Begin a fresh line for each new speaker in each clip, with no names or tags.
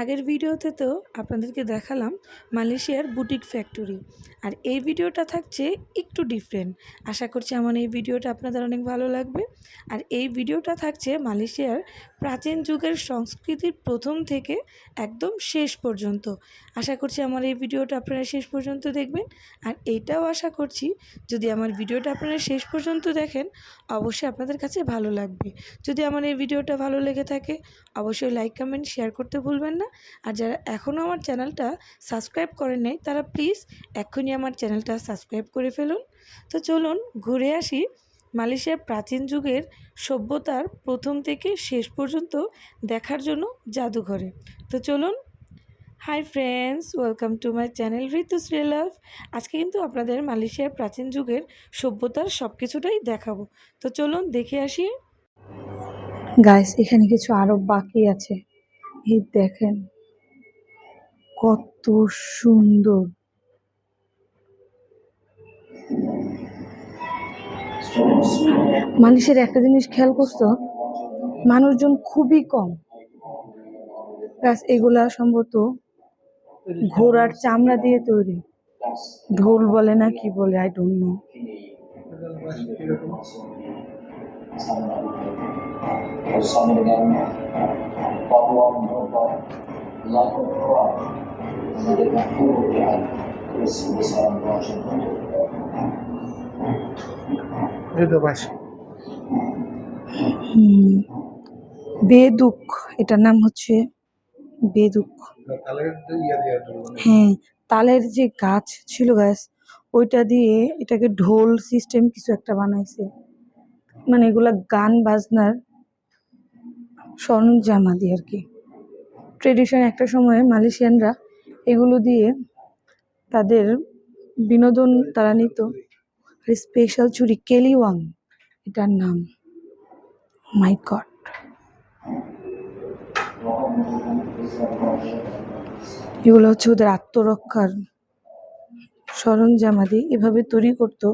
আগের ভিডিওতে তো আপনাদেরকে দেখালাম মালয়েশিয়ার বুটিক ফ্যাক্টরি। আর এই ভিডিওটা থাকছে একটু ডিফারেন্ট আশা করছি আমার এই ভিডিওটা আপনাদের অনেক ভালো লাগবে। আর এই ভিডিওটা থাকছে মালয়েশিয়ার প্রাচীন যুগের সংস্কৃতির প্রথম থেকে একদম শেষ পর্যন্ত। আশা করছি আমার এই ভিডিওটা আপনারা শেষ পর্যন্ত দেখবেন। আর এইটাও আশা করছি যদি আমার ভিডিওটা আপনারা শেষ পর্যন্ত দেখেন, অবশ্যই আপনাদের কাছে ভালো লাগবে। যদি আমার এই ভিডিওটা ভালো লেগে থাকে, অবশ্যই লাইক কমেন্ট শেয়ার করতে ভুলবেন না। আর যারা এখনও আমার চ্যানেলটা সাবস্ক্রাইব করেন নাই, তারা প্লিজ এক্ষুনি আমার চ্যানেলটা সাবস্ক্রাইব করে ফেলুন। তো চলুন ঘুরে আসি মালয়েশিয়ার প্রাচীন যুগের সভ্যতার প্রথম থেকে শেষ পর্যন্ত দেখার জন্য জাদুঘরে। তো চলুন, hi friends, welcome to my channel Ritushree love আজকে কিন্তু আপনাদের মালয়েশিয়ার প্রাচীন যুগের সভ্যতার সব কিছুটাই দেখাবো। তো চলুন দেখে আসি।
গাইস এখানে কিছু আরও বাকি আছে। এই দেখেন, কত সুন্দর। মানুষের একটা জিনিস খেয়াল করছ? মানুষজন খুবই কম। গাছ এগুলা সম্ভবত ঘোড়ার চামড়া দিয়ে তৈরি। ঢোল বলে না কি বলে আই ডোন্ট নো বেদুক এটার নাম হচ্ছে বেদুক। হ্যাঁ তালের যে গাছ ছিল গাছ ওইটা দিয়ে এটাকে ঢোল সিস্টেম কিছু একটা বানাইছে। মানে এগুলা গান বাজনার সরঞ্জামা দিয়ে আর কি। ট্রেডিশন একটা সময়ে মালয়েশিয়ানরা এগুলো দিয়ে তাদের বিনোদন তারা নিত। স্পেশাল চুরি কেলিওয়াং এটার নাম। মাই গড এগুলো হচ্ছে ওদের আত্মরক্ষার সরঞ্জামাদি এভাবে তৈরি করতো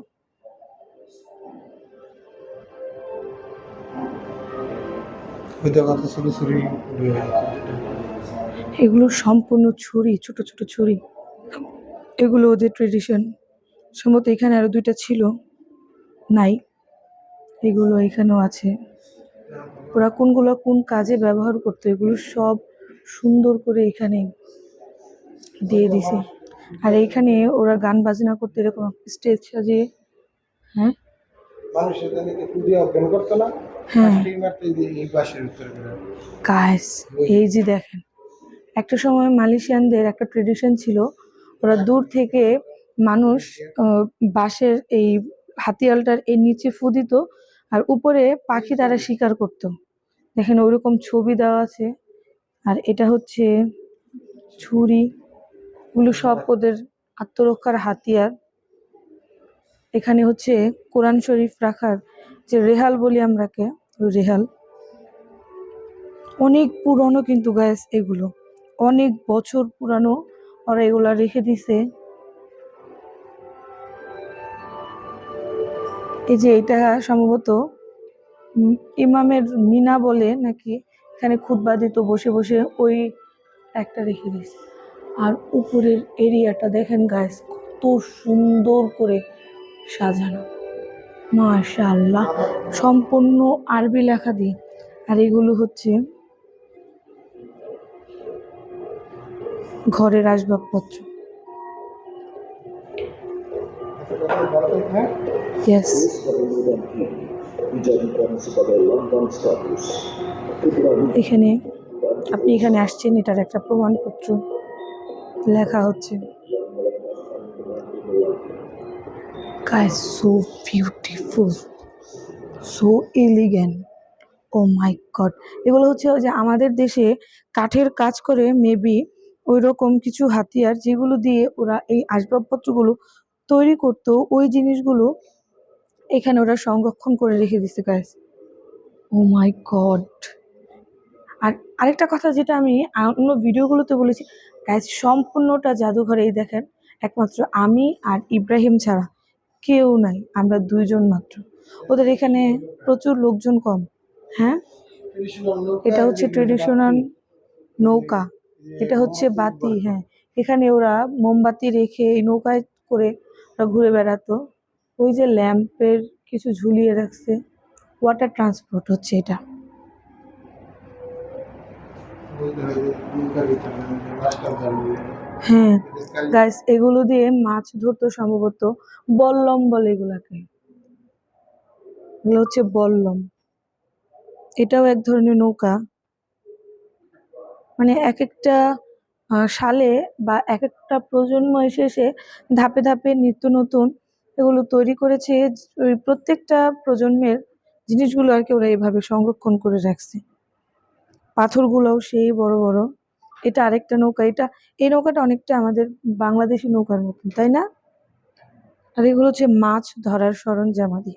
এগুলো সম্পূর্ণ ছুরি ছোট ছোট ছুরি। এগুলো ওদের ট্রেডিশন সম্ভবত এখানে আরও দুইটা ছিল। নাই। এগুলো এখানেও আছে। ওরা কোনগুলো কোন কাজে ব্যবহার করতো এগুলো সব সুন্দর করে এখানে দিয়ে দিছে। আর এইখানে ওরা গান বাজনা করতে এরকম স্টেজ সাজিয়ে হ্যাঁ?
মানুষ করতো না?
হ্যাঁ।
ঠিক এই যে এই বাসের উত্তরে করে।
গাইস এই যে দেখেন একটা সময় মালয়েশিয়ানদের একটা ট্রেডিশন ছিল ওরা দূর থেকে মানুষ বাঁশের এই হাতিয়ালটার এর নিচে ফু দিত আর উপরে পাখি তারা শিকার করত। দেখেন ওইরকম ছবি দেওয়া আছে আর এটা হচ্ছে ছুরি এগুলো সব ওদের আত্মরক্ষার হাতিয়ার। এখানে হচ্ছে কোরআন শরীফ রাখার যে রেহাল বলি আমরাকে ওই রেহাল। অনেক পুরনো কিন্তু গ্যাস এগুলো। অনেক বছর পুরানো ওরা এগুলা রেখে দিছে। এই যে এটা সম্ভবত ইমামের মিনা বলে নাকি, এখানে খুতবা দিত, বসে বসে ওই একটা রেখে দিছে আর উপরের এরিয়াটা দেখেন গাইস কত সুন্দর করে সাজানো। মাশাআল্লাহ। সম্পূর্ণ আরবি লেখা দিয়ে আর এগুলো হচ্ছে ঘরের আসবাবপত্র। এখানে আপনি এখানে আসছেন, এটার একটা প্রমাণপত্র লেখা হচ্ছে। Guys so beautiful so elegant oh my god এগুলো হচ্ছে যে আমাদের দেশে কাঠের কাজ করে মেবি ওই রকম কিছু হাতিয়ার যেগুলো দিয়ে ওরা এই আসবাবপত্রগুলো তৈরি করতো, ওই জিনিসগুলো এখানে ওরা সংরক্ষণ করে রেখে দিছে গাইস ও মাই গড আর আরেকটা কথা যেটা আমি অন্য ভিডিওগুলোতে বলেছি গাইস সম্পূর্ণটা জাদুঘরে এই দেখেন, একমাত্র আমি আর ইব্রাহিম ছাড়া। কেউ নাই, আমরা দুইজন মাত্র। ওদের এখানে প্রচুর লোকজন কম হ্যাঁ? এটা হচ্ছে ট্রেডিশনাল নৌকা, এটা হচ্ছে বাতি হ্যাঁ। এখানে ওরা মোমবাতি রেখে এই নৌকায় করে ওরা ঘুরে বেড়াতো। ওই যে ল্যাম্পের কিছু ঝুলিয়ে রাখছে ওয়াটার ট্রান্সপোর্ট হচ্ছে এটা।
হয়
গাইস এগুলো দিয়ে মাছ ধরতো সম্ভবত বল্লম বলে এগুলাকে। এগুলো হচ্ছে বল্লম। এটাও এক ধরনের নৌকা। মানে এক একটা সালে বা এক একটা প্রজন্ম এসে ধাপে ধাপে নিত্য নতুন এগুলো তৈরি করেছে। প্রত্যেকটা প্রজন্মের জিনিসগুলো আর কি ওরা এভাবে সংরক্ষণ করে রাখছে। পাথরগুলোও সেই বড় বড়। এটা আরেকটা নৌকা, এটা, এই নৌকাটা অনেকটা আমাদের বাংলাদেশি নৌকার মতন, তাই না? আর এগুলো হচ্ছে মাছ ধরার সরঞ্জামাদি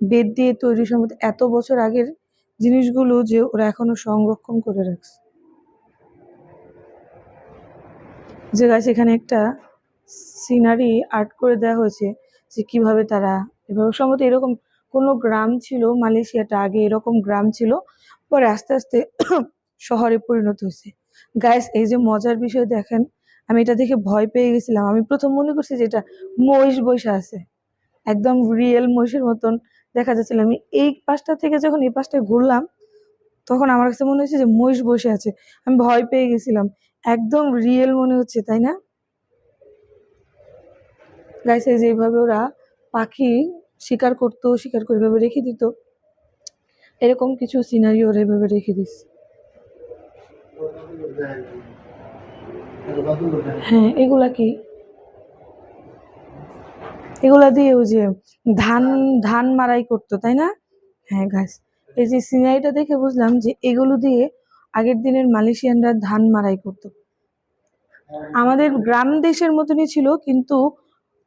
বেদ দিয়ে তৈরি সম্ভবত এত বছর আগের জিনিসগুলো যে ওরা এখনও সংরক্ষণ করে রাখছে। যে গাছ এখানে একটা সিনারি আর্ট করে দেওয়া হয়েছে যে কীভাবে তারা এভাবে, সম্ভবত এরকম কোনো গ্রাম ছিল, মালয়েশিয়াটা আগে এরকম গ্রাম ছিল, পরে আস্তে আস্তে শহরে পরিণত হয়েছে। গাইস এই যে মজার বিষয় দেখেন, আমি এটা দেখে ভয় পেয়ে গেছিলাম। আমি প্রথম মনে করছি যে এটা মহিষ বসে আছে। একদম রিয়েল মহিষের মতন দেখা যাচ্ছিল। আমি এই পাশটা থেকে যখন এই পাশটায় ঘুরলাম, তখন আমার কাছে মনে হচ্ছে যে মহিষ বসে আছে। আমি ভয় পেয়ে গেছিলাম। একদম রিয়েল মনে হচ্ছে, তাই না? গাইস এই যে এইভাবে ওরা পাখি শিকার করতো, শিকার করে এভাবে রেখে দিত। এরকম কিছু সিনারি ওরা এভাবে রেখে দিচ্ছে হ্যাঁ এগুলা কি? এগুলা দিয়ে ওই যে ধান ধান মারাই করতো, তাই না? হ্যাঁ গাছ এই যে সিনারিটা দেখে বুঝলাম যে এগুলো দিয়ে আগের দিনের মালয়েশিয়ানরা ধান মারাই করতো। আমাদের গ্রাম দেশের মতনই ছিল, কিন্তু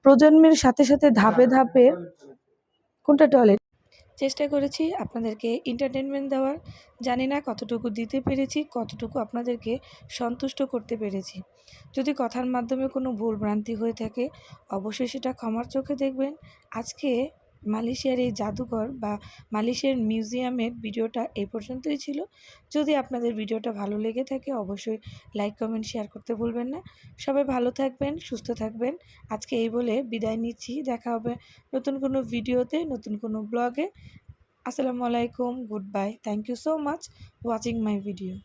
প্রজন্মের সাথে সাথে ধাপে ধাপে কোনটা টয়লেট
চেষ্টা করেছি আপনাদেরকে এন্টারটেনমেন্ট দেওয়ার। জানি না কতটুকু দিতে পেরেছি, কতটুকু আপনাদেরকে সন্তুষ্ট করতে পেরেছি। যদি কথার মাধ্যমে কোনো ভুল ভ্রান্তি হয়ে থাকে, অবশ্যই সেটা ক্ষমার চোখে দেখবেন। আজকে মালয়েশিয়ার এই জাদুঘর বা মালয়েশিয়ার মিউজিয়ামের ভিডিওটা এই পর্যন্তই ছিল। যদি আপনাদের ভিডিওটা ভালো লেগে থাকে, অবশ্যই লাইক, কমেন্ট, শেয়ার করতে ভুলবেন না। সবাই ভালো থাকবেন, সুস্থ থাকবেন। আজকে এই বলে বিদায় নিচ্ছি। দেখা হবে নতুন কোনো ভিডিওতে, নতুন কোনো ব্লগে। আসসালামু আলাইকুম, good bye. Thank you so much watching my video.